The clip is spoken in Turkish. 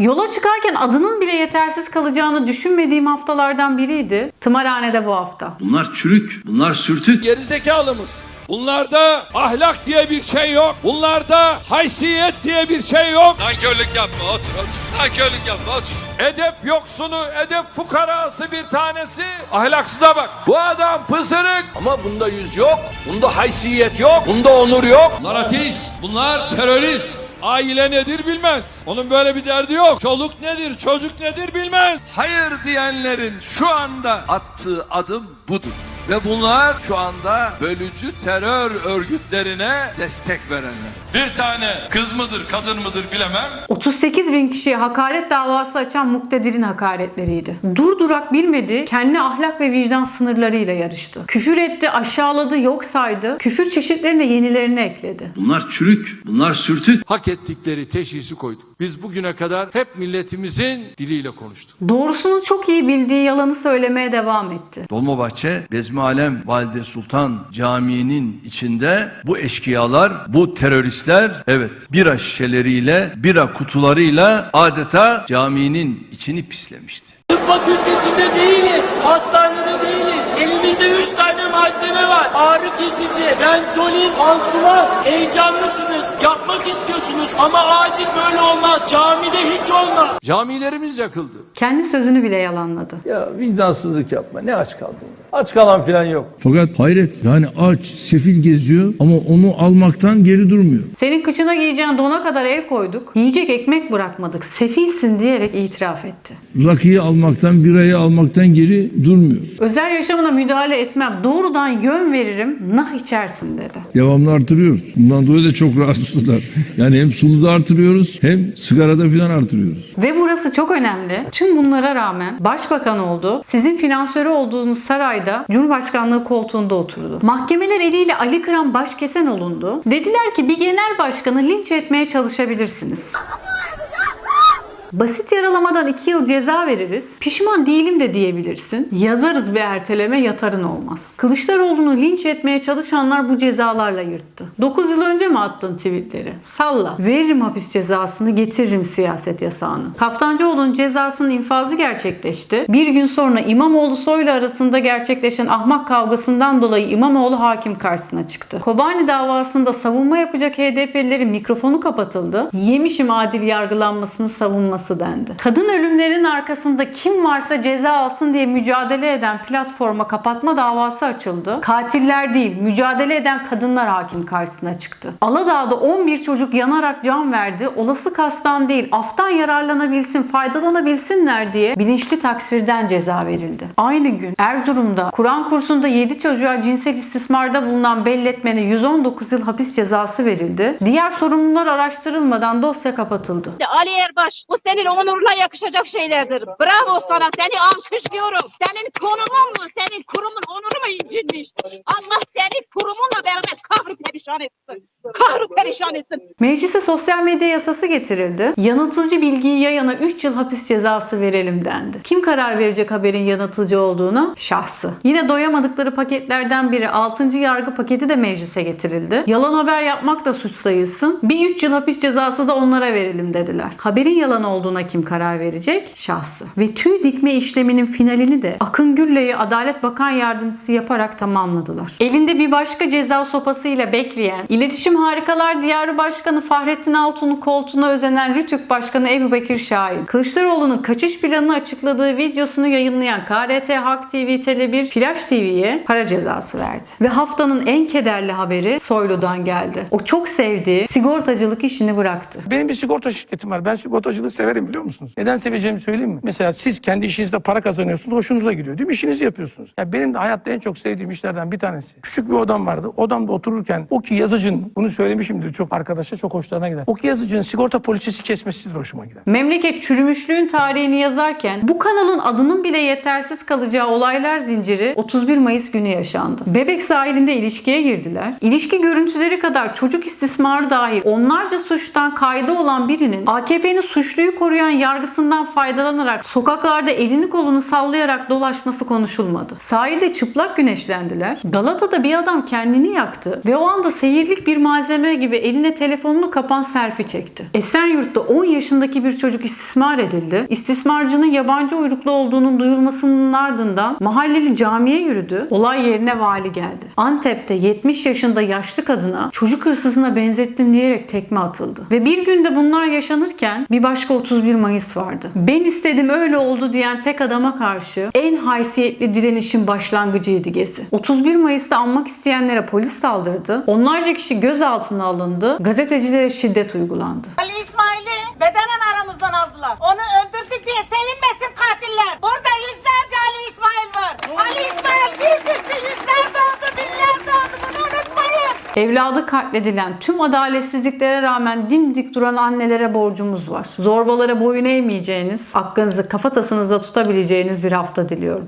Yola çıkarken adının bile yetersiz kalacağını düşünmediğim haftalardan biriydi. Tımarhanede bu hafta. Bunlar çürük, bunlar sürtük. gerizekalımız. Bunlarda ahlak diye bir şey yok. Bunlarda haysiyet diye bir şey yok. Nankörlük yapma otur otur. Nankörlük yapma otur. Edep yoksunu, edep fukarası bir tanesi. Ahlaksıza bak. Bu adam pısırık. Ama bunda yüz yok. Bunda haysiyet yok. Bunda onur yok. Bunlar ateist. Bunlar terörist. Aile nedir bilmez. Onun böyle bir derdi yok. Çoluk nedir, çocuk nedir bilmez. Hayır diyenlerin şu anda attığı adım budur. Ve bunlar şu anda bölücü terör örgütlerine destek verenler. Bir tane kız mıdır, kadın mıdır bilemem. 38 bin kişiye hakaret davası açan muktedir'in hakaretleriydi. Durdurak bilmedi, kendi ahlak ve vicdan sınırlarıyla yarıştı. Küfür etti, aşağıladı, yok saydı. Küfür çeşitlerine yenilerini ekledi. Bunlar çürük, bunlar sürtük. Hak ettikleri teşhisi koyduk. Biz bugüne kadar hep milletimizin diliyle konuştuk. Doğrusunu çok iyi bildiği yalanı söylemeye devam etti. Dolmabahçe Bezmi Alem Valide Sultan Camii'nin içinde bu eşkıyalar, bu teröristler evet bira şişeleriyle, bira kutularıyla adeta caminin içini pislemişti. Tıp fakültesinde değiliz, hastanede değiliz. Elimizde üç tane malzeme var. Ağrı kesici, bentolin, pansuman. Heyecanlısınız, yapmak istiyorsunuz ama acil böyle olmaz. Camide hiç olmaz. Camilerimiz yakıldı. Kendi sözünü bile yalanladı. Ya vicdansızlık yapma. Ne aç kaldın? Aç kalan filan yok. Fakat hayret yani aç, sefil geziyor ama onu almaktan geri durmuyor. Senin kışına giyeceğin dona kadar el koyduk. Yiyecek ekmek bırakmadık. Sefilsin diyerek itiraf etti. Rakıyı almaktan, birayı almaktan geri durmuyor. Özel yaşamına müdahale etmem. Doğrudan yön veririm. Nah içersin dedi. Devamlı artırıyoruz. Bundan dolayı da çok rahatsızlar. Yani hem suluda artırıyoruz hem sigarada filan artırıyoruz. Ve burası çok önemli. Tüm bunlara rağmen başbakan oldu. Sizin finansörü olduğunuz sarayda Cumhurbaşkanlığı koltuğunda oturdu. Mahkemeler eliyle Ali Kıran başkesen olundu. Dediler ki bir genel başkanı linç etmeye çalışabilirsiniz. Basit yaralamadan 2 yıl ceza veririz. Pişman değilim de diyebilirsin. Yazarız bir erteleme yatarın olmaz. Kılıçdaroğlu'nu linç etmeye çalışanlar bu cezalarla yırttı. 9 yıl önce mi attın tweetleri? Salla. Veririm hapis cezasını getiririm siyaset yasağını. Kaftancıoğlu'nun cezasının infazı gerçekleşti. Bir gün sonra İmamoğlu Soylu arasında gerçekleşen ahmak kavgasından dolayı İmamoğlu hakim karşısına çıktı. Kobani davasında savunma yapacak HDP'lilerin mikrofonu kapatıldı. Yemişim adil yargılanmasını savunması dendi. Kadın ölümlerinin arkasında kim varsa ceza alsın diye mücadele eden platforma kapatma davası açıldı. Katiller değil, mücadele eden kadınlar hakim karşısına çıktı. Aladağ'da 11 çocuk yanarak can verdi. Olası kastan değil, aftan yararlanabilsin, faydalanabilsinler diye bilinçli taksirden ceza verildi. Aynı gün Erzurum'da Kur'an kursunda 7 çocuğa cinsel istismarda bulunan belletmene 119 yıl hapis cezası verildi. Diğer sorumlular araştırılmadan dosya kapatıldı. Ali Erbaş bu senin onuruna yakışacak şeylerdir. Bravo sana seni alkışlıyorum. Senin konumun mu senin kurumun onuru mu incinmiş? Allah seni kurumunla beraber kahru perişan etsin. Kahru perişan etsin. Meclise sosyal medya yasası getirildi. Yanıltıcı bilgiyi yayana 3 yıl hapis cezası verelim dendi. Kim karar verecek haberin yanıltıcı olduğunu? Şahsı. Yine doyamadıkları paketlerden biri 6. yargı paketi de meclise getirildi. Yalan haber yapmak da suç sayılsın. Bir 3 yıl hapis cezası da onlara verelim dediler. Haberin yalan olduğuna kim karar verecek? Şahsı. Ve tüy dikme işleminin finalini de Akın Gürley'i Adalet Bakan Yardımcısı yaparak tamamladılar. Elinde bir başka ceza sopasıyla bekleyen, İletişim Harikalar Diyarı Başkanı Fahrettin Altun'un koltuğuna özenen Rütük Başkanı Ebu Bekir Şahin, Kılıçdaroğlu'nun kaçış planını açıkladığı videosunu yayınlayan KRT Halk TV Tele1 Flash TV'ye para cezası verdi. Ve haftanın en kederli haberi Soylu'dan geldi. O çok sevdiği sigortacılık işini bıraktı. Benim bir sigorta şirketim var. Ben sigortacılık severim biliyor musunuz? Neden seveceğimi söyleyeyim mi? Mesela siz kendi işinizde para kazanıyorsunuz, hoşunuza gidiyor değil mi? İşinizi yapıyorsunuz. Ya benim de hayatta en çok sevdiğim işlerden bir tanesi. Küçük bir odam vardı. Odamda otururken o ki yazıcının, bunu söylemişimdir çok arkadaşa çok hoşlarına gider. O ki yazıcının sigorta poliçesi kesmesi de hoşuma gider. Memleket çürümüşlüğün tarihini yazarken bu kanalın adının bile yetersiz kalacağı olaylar zinciri 31 Mayıs günü yaşandı. Bebek sahilinde ilişkiye girdiler. İlişki görüntüleri kadar çocuk istismarı dahil onlarca suçtan kaydı olan birinin AKP'nin suçluyu koruyan yargısından faydalanarak sokaklarda elini kolunu sallayarak dolaşması konuşulmadı. Sahilde çıplak güneşlendiler. Galata'da bir adam kendini yaktı ve o anda seyirlik bir malzeme gibi eline telefonunu kapan selfie çekti. Esenyurt'ta 10 yaşındaki bir çocuk istismar edildi. İstismarcının yabancı uyruklu olduğunun duyulmasının ardından mahalleli camiye yürüdü. Olay yerine vali geldi. Antep'te 70 yaşında yaşlı kadına çocuk hırsızına benzettim diyerek tekme atıldı. Ve bir günde bunlar yaşanırken bir başka 31 Mayıs vardı. Ben istedim öyle oldu diyen tek adama karşı en haysiyetli direnişin başlangıcıydı Gezi. 31 Mayıs'ta anmak isteyenlere polis saldırdı. Onlarca kişi gözaltına alındı. Gazetecilere şiddet uygulandı. Ali İsmail'i bedenen aramızdan aldılar. Onu öldürdük diye sevinmesin katiller. Burada yüzlerce Ali İsmail var. Ali İsmail bir gitti yüzler doğdu, binler doğdu. Bunu unutmayın. Evladı katledilen tüm adaletsizliklere rağmen dimdik duran annelere borcumuz var. Zorbalara boyun eğmeyeceğiniz, hakkınızı kafatasınızda tutabileceğiniz bir hafta diliyorum.